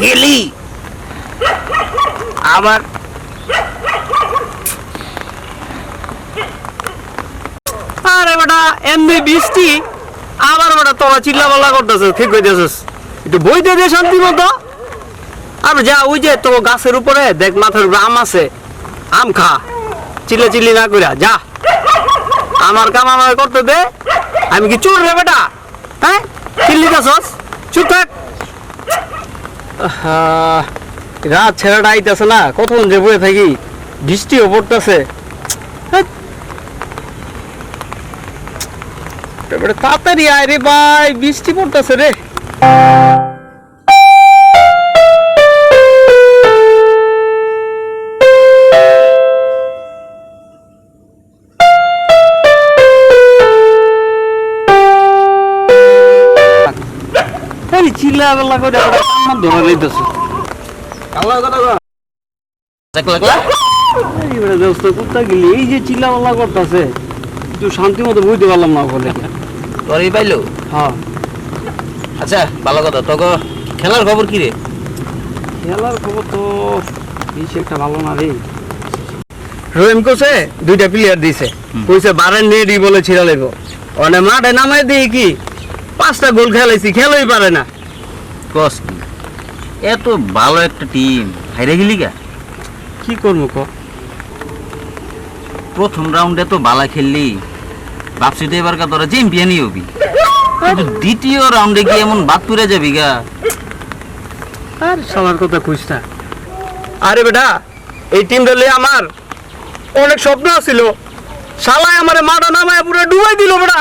গেলি। আবার আরে বেটা, এমনি বৃষ্টি, আবার বেটা তোরা চিল্লা ঠিক কইতেছিস। একটু শান্তি মতো। আর যা, ওই যে তো গাছের উপরে, দেখ মাথার উপরে আম আছে। আম খা। চিল্লা চিল্লি না কইরা, যা। আমার কাম আমার করতে দে। আমি কি চোর রে বেটা? হ্যাঁ? চিল্লি গাছস চুপ থাক। রাত ছেড়াটা আইতেছে না, কতক্ষণ যে বয়ে থাকি, বৃষ্টিও পড়তেছে। তাড়াতাড়ি আয় রে ভাই, বৃষ্টি পড়তেছে রে। এই চিল্লা বেলা করে কান্না ধরে লইতেছে এইবারে দোস্ত কুত্তা গেলি এই যে চিল্লা বেলা করতেছে একটু শান্তি মতো বুঝতে পারলাম না ওখানে। তোরই পাইলো? হ্যাঁ। আচ্ছা ভালো কথা। তোকে খেলার খবর কি রে? খেলার খবর তো বেশি একটা ভালো না রে। রহিম কোসে দুইটা প্লেয়ার দিছে। কইছে বারেন নিয়ে দি বলে ছিড়া লাগব মানে মাঠে নামাই দিই কি পাঁচটা গোল খেলাইছি খেলোই পারে না। কস কি? এত ভালো একটা টিম হাইরে গেলি গা। কি করব ক? প্রথম রাউন্ডে তো বালা খেললি। ভাবছি তো এবার তোরা চ্যাম্পিয়নই হবি। কিন্তু দ্বিতীয় রাউন্ডে গিয়ে এমন বাদ তুলে যাবি গা। আর সবার কথা কইস না। আরে বেটা এই টিম দলে আমার অনেক স্বপ্ন ছিল শালায় আমারে মাঠে নামায় পুরো ডুবাই দিল বেটা।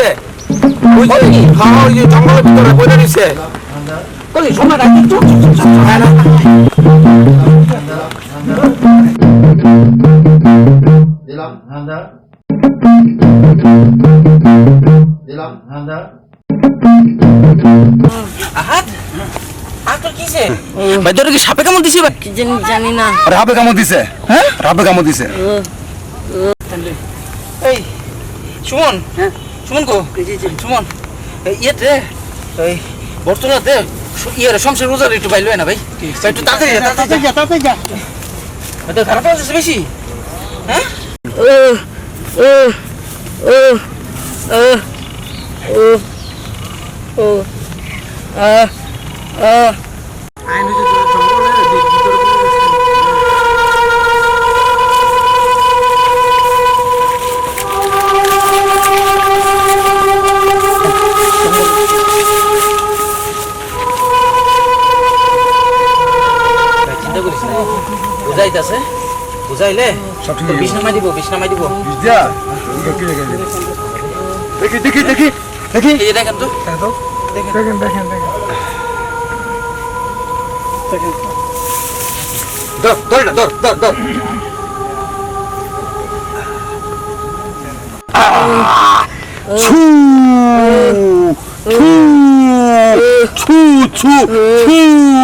যে হ্যাঁ ওই যে জঙ্গলের ভিতরে রাখি চুপ চুপ চুপ চুপ হ্যাঁ না দিলাম হান্দা দিলাম হান্দা ভাই তোর কি সাপে কামড় দিছে ভাই জানি জানি না। হাবে কামড় দিছে? হ্যাঁ? হাবে কামড় দিছে? এই সুমন হ্যাঁ? সুমন কো সুমন এই ইয়েতে এই বর্তমানে ইয়ে শমশের রোজার একটু বাইলো না ভাই। একটু তাড়াতাড়ি যা, তাড়াতাড়ি যা তাড়াতাড়ি যা তোর খারাপ লাগছে বেশি? হ্যাঁ? ও ও ও ও ও ও আ আ। ভাই, বুঝাইতাছে বুঝাইলে বিষ নামাই দিব বিষ নামাই দিব দেখি দেখি দেখি দেখি। এই দেখেন তো। দেখেন দেখেন। দেখেন ধর ধর ধর ধর ধর। ছু ছু ছু ছু ছু।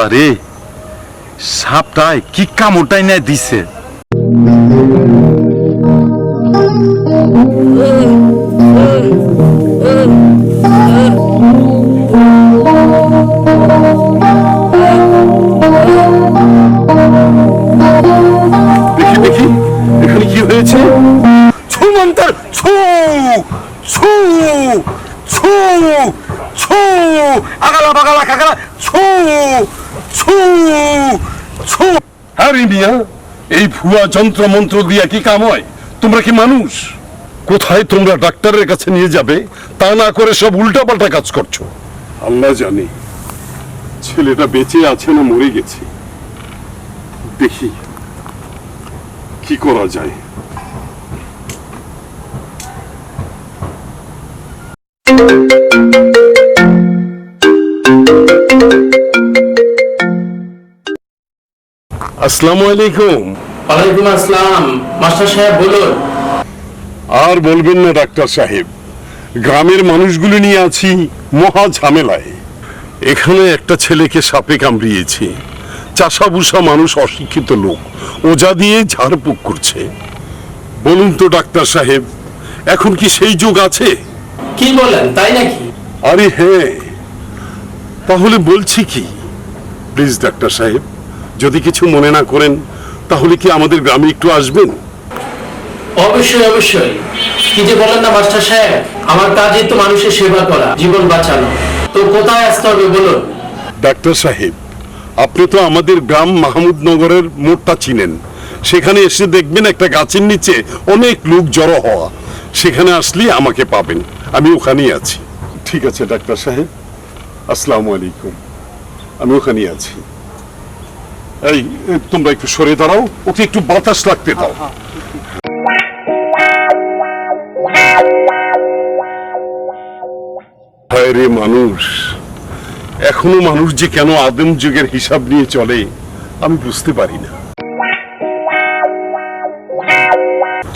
আরে সাপটায় কি কামড়টাই নেয় দিছে। দেখি আরে মিয়া, এই ভুয়া যন্ত্র মন্ত্র দিয়া কি কাম হয়? তোমরা কি মানুষ? কোথায় তোমরা ডাক্তারের কাছে নিয়ে যাবে? তা না করে সব উল্টাপাল্টা কাজ করছ। আল্লাহ জানে, ছেলেটা বেঁচে আছে না মরে গেছে। দেখি, কি করা যায়? আসসালামু আলাইকুম। ওয়ালাইকুম আসসালাম। মাস্টার সাহেব বলুন। আর বলবেন না ডাক্তার সাহেব। গ্রামের মানুষগুলো নিয়ে আছি মহা ঝামেলায়। এখানে একটা ছেলেকে সাপে কামড়িয়েছে। চাষাবুষা মানুষ অশিক্ষিত লোক। ওজা দিয়ে ঝাড়ফুঁক করছে। বলুন তো ডাক্তার সাহেব এখন কি সেই যুগ আছে? কি বলেন তাই নাকি? আরে হ্যাঁ। তাহলে বলছি কি? প্লিজ ডাক্তার সাহেব। যদি কিছু মনে না করেন তাহলে কি আমাদের গ্রামে একটু আসবেন? অবশ্যই অবশ্যই। কি যে বলেন না মাস্টার সাহেব আমার কাজই তো মানুষের সেবা করা জীবন বাঁচানো। তো কোথায় আসতে হবে বলুন? ডাক্তার সাহেব আপনি তো আমাদের গ্রাম মাহমুদনগরের মোড়টা চিনেন। সেখানে এসে দেখবেন একটা গাছের নিচে অনেক লোক জড়ো হওয়া। সেখানে আসলে আমাকে পাবেন। আমি ওখানেই আছি। ঠিক আছে ডাক্তার সাহেব। আসসালামু আলাইকুম। আমি ওখানেই আছি। এই তোমরা একটু সরে দাঁড়াও ওকে একটু বাতাস লাগতে দাও। রে মানুষ এখনও মানুষ যে কেন আদিম যুগের হিসাব নিয়ে চলে আমি বুঝতে পারি না।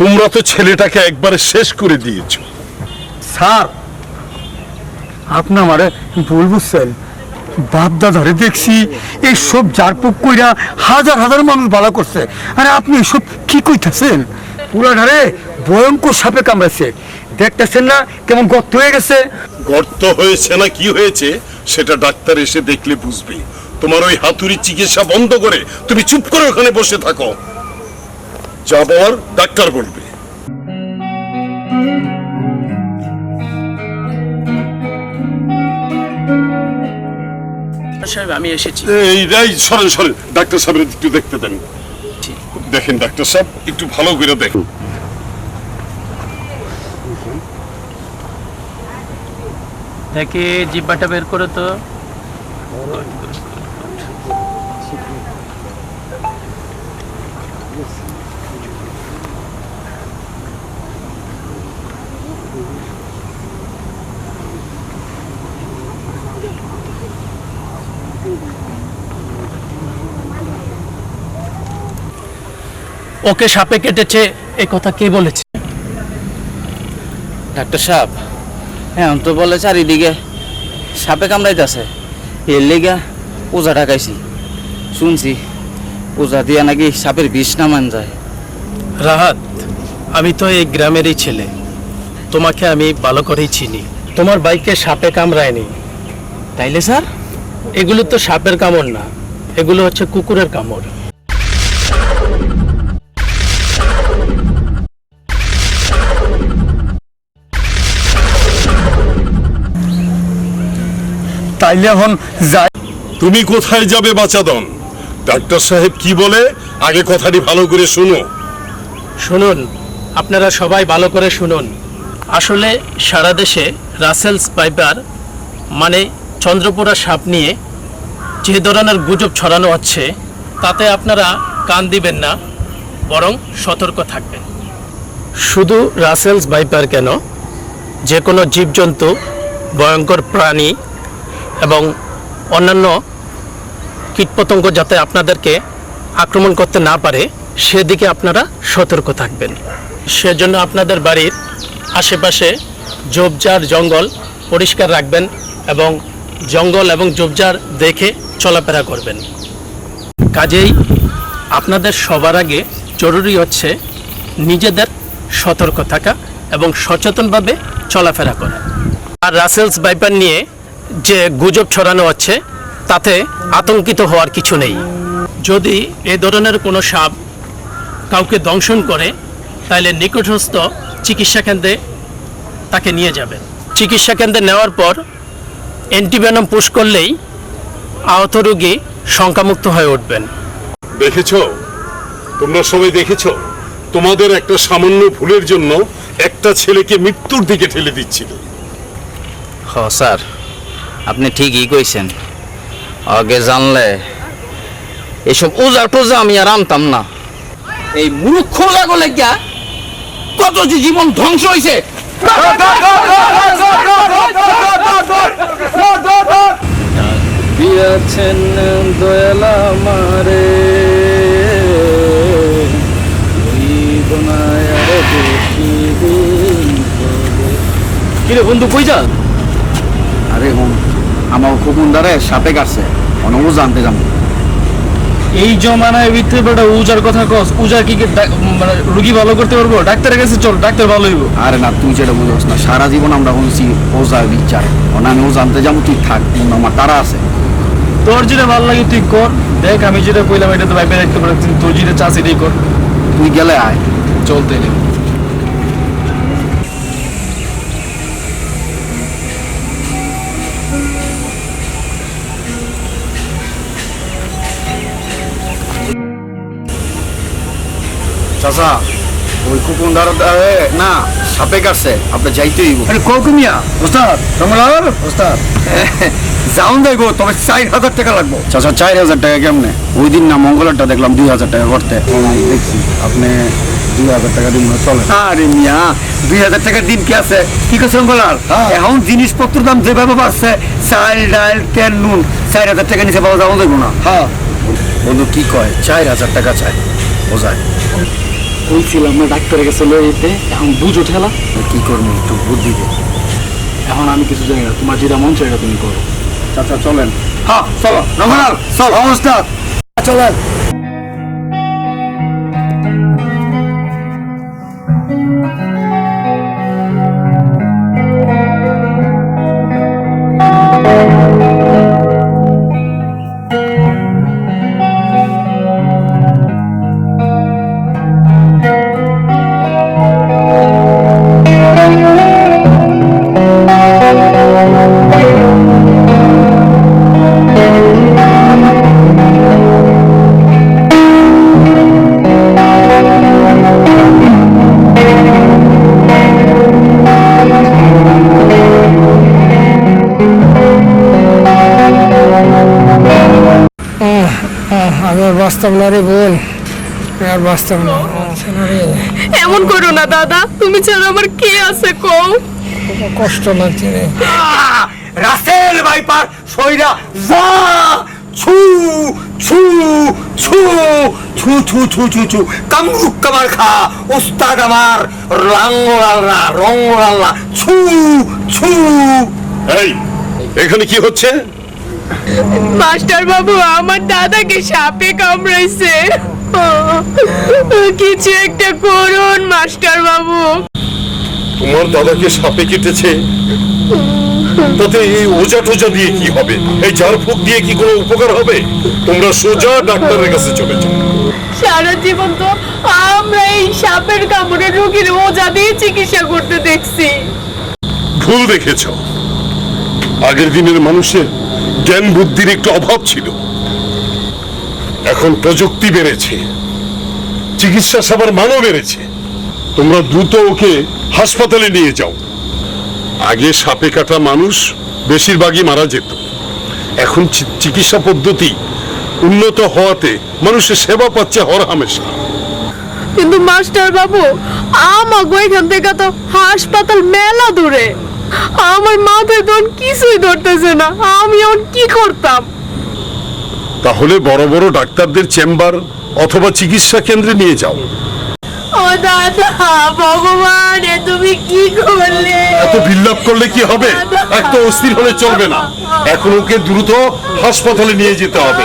তোমরা তো ছেলেটাকে একবারে শেষ করে দিয়েছ। স্যার আপনি আমারে ভুল বুঝছেন। বাপ দাদারে দেখছি এই সব জারপুক কইরা হাজার হাজার মানুষ বালা করছে। আরে আপনি এসব কি কইতাছেন? পুরাধারে ভয়ঙ্কর সাপে কামড়াচ্ছে দেখতেছেন না কেমন গর্ত হয়ে গেছে? গর্ত হয়েছে না কি হয়েছে, সেটা ডাক্তার এসে দেখলে বুঝবে। তোমার ওই হাতুড়ি চিকিৎসা বন্ধ করে তুমি চুপ করে ওখানে বসে থাকো। যা বলার ডাক্তার বলবে। সাহেব আমি এসেছি। এই রাই সরেন সরেন। ডাক্তার সাহেবের একটু দেখতে দেন। দেখেন ডাক্তার সাহেব একটু ভালো করে দেখুন। দেখে জিব্বাটা বের করে তো। ওকে সাপে কেটেছে এ কথা কে বলেছে? ডাক্তার সাহেব হ্যাঁ তো বলে চারিদিকে সাপে কামড়াইতেছে। এর লেগা ওজা ঢাকাইছি। শুনছি ওজা দিয়া নাকি সাপের বিষ নামান যায়। রাহাত আমি তো এই গ্রামেরই ছেলে। তোমাকে আমি ভালো করেই চিনি। তোমার বাইকে সাপে কামড়ায়নি। তাইলে স্যার? এগুলো তো সাপের কামড় না এগুলো হচ্ছে কুকুরের কামড়। যাই। তুমি কোথায় যাবে বাচাদন? ডাক্তার সাহেব কি বলে? আগে কথাটি ভালো করে শুনো। শুনুন আপনারা সবাই ভালো করে শুনুন। আসলে সারা দেশে রাসেলস পাইপার মানে চন্দ্রপুরা সাপ নিয়ে যে ধরনের গুজব ছড়ানো হচ্ছে তাতে আপনারা কান দিবেন না বরং সতর্ক থাকবেন। শুধু রাসেলস ভাইপার কেন? যে কোনো জীবজন্তু ভয়ঙ্কর প্রাণী এবং অন্যান্য কীটপতঙ্গ যাতে আপনাদেরকে আক্রমণ করতে না পারে, সেদিকে আপনারা সতর্ক থাকবেন। সেজন্য আপনাদের বাড়ির আশেপাশে ঝোপঝাড় জঙ্গল পরিষ্কার রাখবেন এবং জঙ্গল এবং ঝোপঝাড় দেখে চলাফেরা করবেন। কাজেই আপনাদের সবার আগে জরুরি হচ্ছে নিজেদের সতর্ক থাকা এবং সচেতনভাবে চলাফেরা করা। আর রাসেলস বাইপার নিয়ে যে গুজব ছড়ানো হচ্ছে তাতে আতঙ্কিত হওয়ার কিছু নেই। যদি এ ধরনের কোনো সাপ কাউকে দংশন করে তাহলে নিকটস্থ চিকিৎসা কেন্দ্রে তাকে নিয়ে যাবেন চিকিৎসা কেন্দ্রে নেওয়ার পর অ্যান্টিভেনম পুশ করলেই আহত রোগী শঙ্কামুক্ত হয়ে উঠবেন। দেখেছ? তোমরা সবাই দেখেছ? তোমাদের একটা সামান্য ভুলের জন্য একটা ছেলেকে মৃত্যুর দিকে ঠেলে দিচ্ছিল। হ স্যার। আপনি ঠিকই কইছেন। আগে জানলে এসব ওজা টোজা আমি আর আনতাম না। এই মূর্খ লাগলে গিয়া কত যে জীবন ধ্বংস হয়েছে দিয়েছেন দয়াল আমারে। কিরে। বন্ধু কই যা আরে হুম আমার খুকুন্দারে সাপে কাটছে। অনেক জানতে যাব। এই জমানায় ভিতরে বেটা উজার কথা কস উজা কি মানে রুগী ভালো করতে পারব? ডাক্তারের কাছে চল ডাক্তার ভালো হইব। আরে না তুই যেটা বুঝোস না সারা জীবন আমরা শুনছি ওজা বিচার। অনা আমি ও জানতে যাব তুই থাক আমার তারা আছে। তোর যেটা ভালো লাগে তুই কর। দেখ আমি যেটা কইলাম এটা তো ভাইবে দেখতে পারছি তোর যেটা চাষ এটাই কর। তুই গেলে আয়। চলতে চাচা ওই কুকুন কুকুন্দার না সাপে কাটছে আপনি যাইতেই আরে কৌকুমিয়া ওস্তাদ রমলাল? ওস্তাদ। যাউন দেখো তবে চার হাজার টাকা লাগবো। চাচা চার হাজার টাকা কেমনে? ওই দিন না মঙ্গলারটা দেখলাম দুই হাজার টাকা করতে। দেখছি। আপনি দুই হাজার টাকা দিন চলে আরে মিয়া দুই হাজার টাকার দিন কি আছে? কি করছে রঙ্গলাল এখন জিনিসপত্র দাম যেভাবে বাড়ছে চাল ডাল তেল নুন চার হাজার টাকা নিচে পাওয়া যাব দেখব না। হ্যাঁ বন্ধু কি কয়? চার হাজার টাকা চাই। বোঝায়। বলছিলাম না ডাক্তারের কাছে লয়ে যেতে এখন বুঝো ঠেলা কি করব একটু বুদ্ধি দে। এখন আমি কিছু জানি না তোমার যেটা মন চাই তুমি করো। চাচা চলেন। হ্যাঁ চলো নমস্কার চল। ওস্তাদ চলেন। আর বাঁচতাম না রে বোন। আর বাঁচতাম না। এমন করো না দাদা। তুমি ছাড়া আমার কে আছে কও? কষ্ট লাগছে রে। রাসেল ভাইপার সইরা যা ছু ছু ছু ছু ছু ছু ছু ছু। কামরুক কামার খা ওস্তাদ আমার রাঙ্গলাল্লা রঙ্গলাল্লা ছু ছু। এই এখানে কি হচ্ছে? মাস্টার বাবু আমার দাদাকে সাপে কামড়াইছে। কিছু একটা করুন মাস্টার বাবু। তোমার দাদাকে সাপে কেটেছে। তাতে এই ওজা টোজা দিয়ে কি হবে? এই দিয়ে কি কোনো উপকার হবে? তোমরা সোজা ডাক্তারের কাছে চলে যাও। সারা জীবন তো আমরা এই সাপের কামড়ে রোগীর ওজা দিয়ে চিকিৎসা করতে দেখছি। ভুল দেখেছ। আগের দিনের মানুষের জ্ঞান বুদ্ধির একটু অভাব ছিল। এখন প্রযুক্তি বেড়েছে। চিকিৎসা সেবার মানও বেড়েছে। তোমরা দ্রুত ওকে হাসপাতালে নিয়ে যাও। আগে সাপে কাটা মানুষ বেশিরভাগই মারা যেত। এখন চিকিৎসা পদ্ধতি উন্নত হওয়াতে মানুষের সেবা পাচ্ছে হর হামেশা। কিন্তু মাস্টার বাবু আমাগো এখান থেকে তো হাসপাতাল মেলা দূরে। আমার মাথায় তখন কিছুই ধরতেছে না। আমি এখন কি করতাম? তাহলে বড় বড় ডাক্তারদের চেম্বার অথবা চিকিৎসা কেন্দ্রে নিয়ে যাও। ও দাদা ভগবান এ তুমি কি করলে? এত বিল্লাপ করলে কি হবে? এত অস্থির হলে চলবে না। এখন ওকে দ্রুত হাসপাতালে নিয়ে যেতে হবে।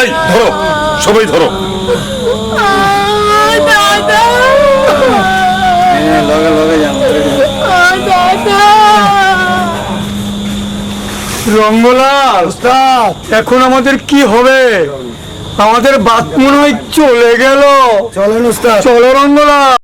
এই ধরো। সবাই ধরো। দাদা। লগে লগে রঙ্গলাল এখন আমাদের কি হবে? আমাদের বাত মনে হয় চলে গেল। চলেন চলো রঙ্গলাল।